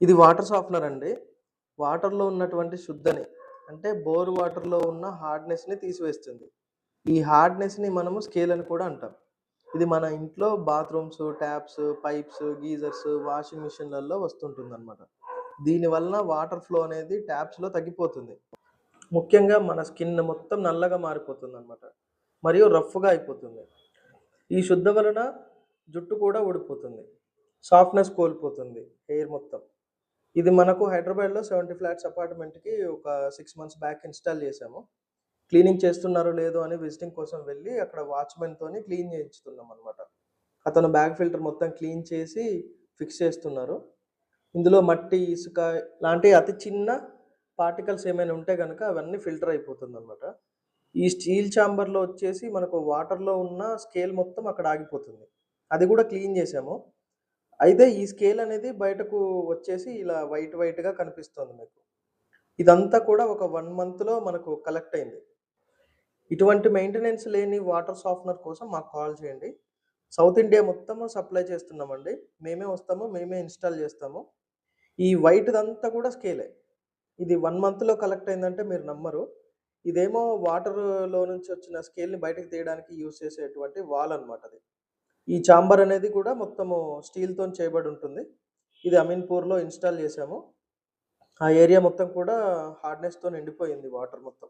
ఇది water softener అండి. వాటర్‌లో ఉన్నటువంటి శుద్ధని అంటే బోర్ వాటర్‌లో ఉన్న హార్డ్‌నెస్‌ని తీసివేస్తుంది. ఈ హార్డ్‌నెస్‌ని మనము స్కేల్ అని కూడా అంటాం. ఇది మన ఇంట్లో bathrooms, taps, pipes, geysers, washing మిషన్‌లలో వస్తుంటుంది అనమాట దీనివలన వాటర్ ఫ్లో అనేది ట్యాప్స్‌లో తగ్గిపోతుంది. ముఖ్యంగా మన స్కిన్ మొత్తం నల్లగా మారిపోతుందన్నమాట. మరియు రఫ్‌గా అయిపోతుంది. ఈ శుద్ధ వలన జుట్టు కూడా ఊడిపోతుంది. సాఫ్ట్‌నెస్ కోల్పోతుంది హెయిర్ మొత్తం. ఇది మనకు హైదరాబాద్‌లో 70 ఫ్లాట్స్ అపార్ట్‌మెంట్‌కి ఒక సిక్స్ మంత్స్ బ్యాక్ ఇన్‌స్టాల్ చేసాము క్లీనింగ్ చేస్తున్నారో లేదో అని విజిటింగ్ కోసం వెళ్ళి అక్కడ వాచ్‌మెన్‌తోని క్లీన్ చేయించుతున్నాం అనమాట అతను బ్యాగ్ ఫిల్టర్ మొత్తం క్లీన్ చేసి ఫిక్స్ చేస్తున్నారు. ఇందులో మట్టి, ఇసుక లాంటి అతి చిన్న పార్టికల్స్ ఏమైనా ఉంటే కనుక అవన్నీ ఫిల్టర్ అయిపోతుందన్నమాట. ఈ స్టీల్ చాంబర్‌లో వచ్చేసి మనకు వాటర్‌లో ఉన్న స్కేల్ మొత్తం అక్కడ ఆగిపోతుంది. అది కూడా క్లీన్ చేసాము అయితే ఈ స్కేల్ అనేది బయటకు వచ్చేసి ఇలా వైట్ వైట్‌గా కనిపిస్తుంది మీకు. ఇదంతా కూడా ఒక వన్ మంత్‌లో మనకు కలెక్ట్ అయింది. ఇటువంటి మెయింటెనెన్స్ లేని వాటర్ సాఫ్ట్‌నర్ కోసం మాకు కాల్ చేయండి. సౌత్ ఇండియా మొత్తము సప్లై చేస్తున్నామండి. మేమే వస్తాము. మేమే ఇన్‌స్టాల్ చేస్తాము. ఈ వైట్‌దంతా కూడా స్కేలే. ఇది వన్ మంత్‌లో కలెక్ట్ అయిందంటే మీరు నమ్మరు. ఇదేమో వాటర్‌లో నుంచి వచ్చిన స్కేల్‌ని బయటకు తీయడానికి యూజ్ చేసేటువంటి వాల్ అనమాట అది. ఈ చాంబర్ అనేది కూడా మొత్తము స్టీల్తో చేయబడి ఉంటుంది. ఇది అమీన్‌పూర్‌లో ఇన్‌స్టాల్ చేశాము. ఆ ఏరియా మొత్తం కూడా హార్డ్‌నెస్‌తో నిండిపోయింది వాటర్ మొత్తం.